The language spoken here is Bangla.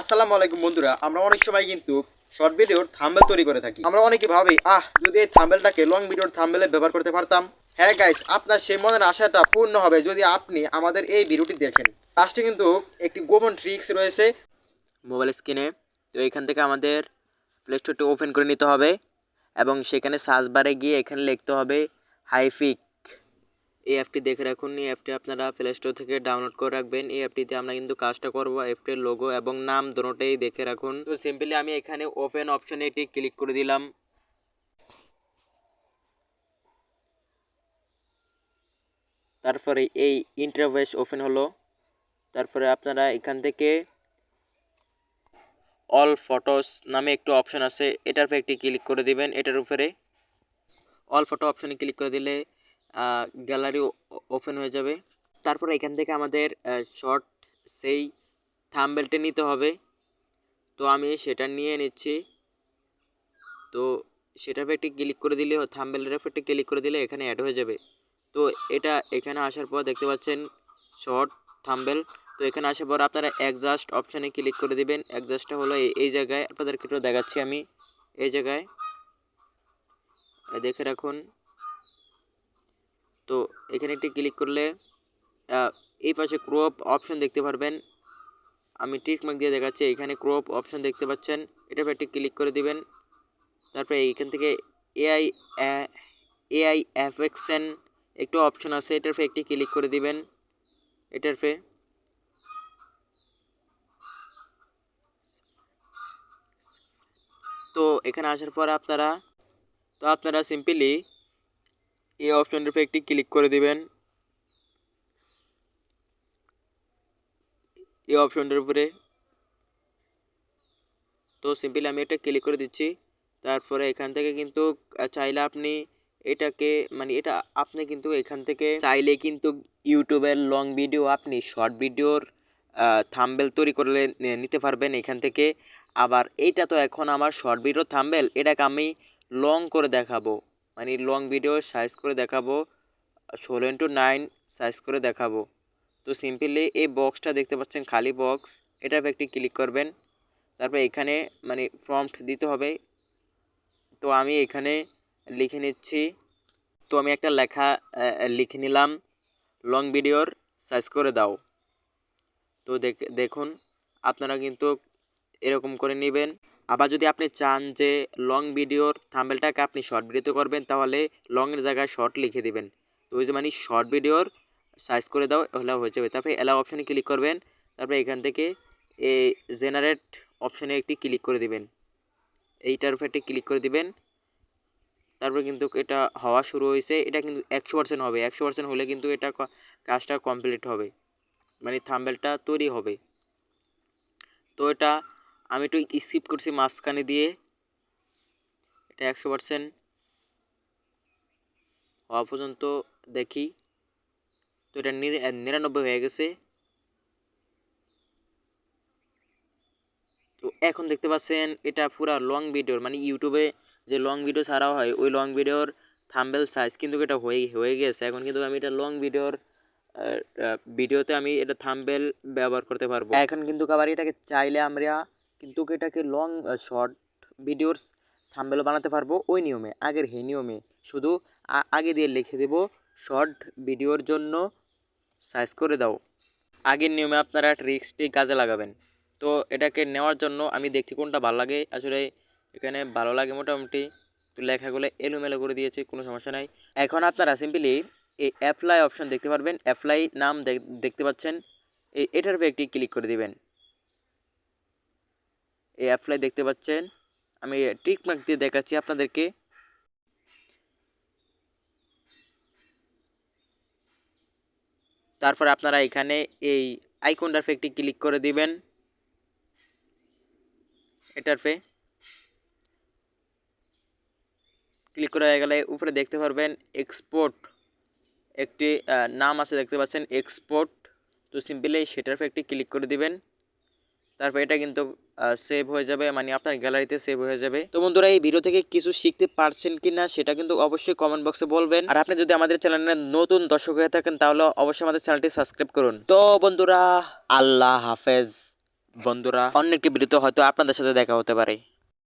আসসালামু আলাইকুম বন্ধুরা, আমরা অনেক সময় কিন্তু শর্ট ভিডিওর থাম্বেল তৈরি করে থাকি। আমরা অনেকে ভাবি, আহ, যদি এই থাম্বেলটাকে লং ভিডিওর থাম্বেলে ব্যবহার করতে পারতাম? হ্যাঁ গাইস আপনার সেই মনের আশাটা পূর্ণ হবে যদি আপনি আমাদের এই ভিডিওটি দেখেন। লাস্টে কিন্তু একটি গোপন ট্রিক্স রয়েছে মোবাইল স্ক্রিনে তো এখান থেকে আমাদের প্লে স্টোরটি ওপেন করে নিতে হবে এবং সেখানে সার্চ বারে গিয়ে এখানে লিখতে হবে হাইফিক এই অ্যাপটি দেখে রাখুন। এই অ্যাপটি আপনারা প্লে স্টোর থেকে ডাউনলোড করে রাখবেন। এই অ্যাপটিতে আমরা কিন্তু কাজটা করব। অ্যাপটির লোগো এবং নাম দুটোটাই দেখে রাখুন। তো সিম্পলি আমি এখানে ওপেন অপশনে এটি ক্লিক করে দিলাম। তারপরে এই ইন্টারভেস ওপেন হলো। তারপরে আপনারা এখান থেকে অল ফটোস নামে একটু অপশন আছে। এটার উপরে একটি ক্লিক করে দিবেন। এটার উপরে অল ফটো অপশনে ক্লিক করে দিলে গ্যালারি ওপেন হয়ে যাবে। তারপর এখান থেকে আমাদের শর্ট সেই থাম্বেলটা নিতে হবে। তো আমি সেটা নিয়ে নিচ্ছি। তো সেটার একটি ক্লিক করে দিলে থাম্বেলের একটি ক্লিক করে দিলে এখানে অ্যাড হয়ে যাবে। তো এটা এখানে আসার পর দেখতে পাচ্ছেন শর্ট থাম্বেল তো এখানে আসার পর আপনারা অ্যাডজাস্ট অপশানে ক্লিক করে দিবেন। অ্যাডজাস্টটা হলো এই জায়গায়। আপনাদেরকে একটু দেখাচ্ছি আমি। এই জায়গায়। দেখে রাখুন। তো এখানে একটি ক্লিক করলে এই পাশে ক্রপ অপশন দেখতে পারবেন। আমি মার্ক দিয়ে দেখাচ্ছি, এখানে ক্রপ অপশন দেখতে পাচ্ছেন। এটার উপর একটি ক্লিক করে দিবেন। তারপরে এইখান থেকে এআই এআই অ্যাফেকশন একটু অপশন আছে, এটার উপরে একটি ক্লিক করে দিবেন। এটার উপরে। তো এখানে আসার পর আপনারা, তো আপনারা সিম্পলি এই অপশনটার উপরে একটি ক্লিক করে দিবেন। এই অপশনটার উপরে। তো সিম্পলি আমি এটা ক্লিক করে দিচ্ছি। তারপরে এখান থেকে কিন্তু চাইলে আপনি এটাকে মানে এটা আপনি কিন্তু এখান থেকে চাইলে কিন্তু ইউটিউবের লং ভিডিও আপনি শর্ট ভিডিওর থাম্বেল তৈরি করে নিতে পারবেন এখান থেকে। আবার এইটা তো এখন আমার শর্ট ভিডিও থাম্বেল এটাকে আমি লং করে দেখাবো। মানে লং ভিডিও সাইজ করে দেখাবো, ষোলো ইন্টু নাইন সাইজ করে দেখাবো। তো সিম্পলি এই বক্সটা দেখতে পাচ্ছেন খালি বক্স এটার একটি ক্লিক করবেন। তারপর এখানে মানে প্রম্পট দিতে হবে। তো আমি এখানে লিখে নিচ্ছি। তো আমি একটা লেখা লিখে নিলাম লং ভিডিওর সাইজ করে দাও। তো দেখুন, আপনারা কিন্তু এরকম করে নেবেন। আবার যদি আপনি চান যে লং ভিডিওর থাম্বেলটাকে আপনি শর্ট ভিডিওতে করবেন, তাহলে লংয়ের জায়গায় শর্ট লিখে দিবেন। তো ওই যে মানে শর্ট ভিডিওর সাইজ করে দাও হলে হয়ে যাবে। তারপরে এলাও অপশানে ক্লিক করবেন। তারপরে এখান থেকে এই জেনারেট অপশানে একটি ক্লিক করে দিবেন। এইটার উপর একটি ক্লিক করে দিবেন। তারপরে কিন্তু এটা হওয়া শুরু হয়েছে। এটা কিন্তু একশো পার্সেন্ট হবে। একশো পার্সেন্ট হলে কিন্তু এটা কাজটা কমপ্লিট হবে। মানে থাম্বেলটা তৈরি হবে। তো এটা আমি একটু স্কিপ করছি মাঝখানে দিয়ে। এটা একশো পার্সেন্ট হওয়া পর্যন্ত দেখি। তো এটা নিরানব্বই হয়ে গেছে। তো এখন দেখতে পাচ্ছেন এটা পুরা লং ভিডিওর মানে ইউটিউবে যে লং ভিডিও ছাড়া হয়, ওই লং ভিডিওর থাম্বেল সাইজ কিন্তু এটা হয়ে হয়ে গেছে। এখন কিন্তু আমি এটা লং ভিডিওর ভিডিওতে আমি এটা থাম্বেল ব্যবহার করতে পারব। এখন কিন্তু আবার এটাকে চাইলে আমরা কিন্তু এটাকে লং শর্ট ভিডিওর থাম্বেল বানাতে পারব ওই নিয়মে, আগের হে নিয়মে। শুধু আগে দিয়ে লিখে দেব শর্ট ভিডিওর জন্য সাইজ করে দাও। আগের নিয়মে আপনারা ট্রিক্সটি কাজে লাগাবেন। তো এটাকে নেওয়ার জন্য আমি দেখছি কোনটা ভালো লাগে। আসলে এখানে ভালো লাগে মোটামুটি। তো লেখাগুলো এলোমেলো করে দিয়েছে, কোনো সমস্যা নাই। এখন আপনারা সিম্পলি এই অ্যাপ্লাই অপশন দেখতে পারবেন। অ্যাপ্লাই নাম দেখ- দেখতে পাচ্ছেন। এই এটার উপরে একটি ক্লিক করে দিবেন। এই অ্যাপ্লাই দেখতে পাচ্ছেন। আমি ট্রিক মার্ক দিয়ে দেখাচ্ছি আপনাদেরকে। তারপর আপনারা এখানে এই আইকনটার উপরে একটি ক্লিক করে দিবেন। এটার পে ক্লিক করা হয়ে গেলে উপরে দেখতে পারবেন এক্সপোর্ট একটি নাম আছে দেখতে পাচ্ছেন এক্সপোর্ট তো সিম্পলি সেটার উপরে একটি ক্লিক করে দিবেন। তারপর এটা কিন্তু সেভ হয়ে যাবে মানে আপনার গ্যালারিতে সেভ হয়ে যাবে। তো বন্ধুরা, এই ভিডিও থেকে কিছু শিখতে পারছেন কি না সেটা কিন্তু অবশ্যই কমেন্ট বক্সে বলবেন। আর আপনি যদি আমাদের চ্যানেলে নতুন দর্শক হয়ে থাকেন, তাহলে অবশ্যই আমাদের চ্যানেলটি সাবস্ক্রাইব করুন। তো বন্ধুরা, আল্লাহ হাফেজ। বন্ধুরা, অন্য একটি ভিডিওতে হয়তো আপনাদের সাথে দেখা হতে পারে।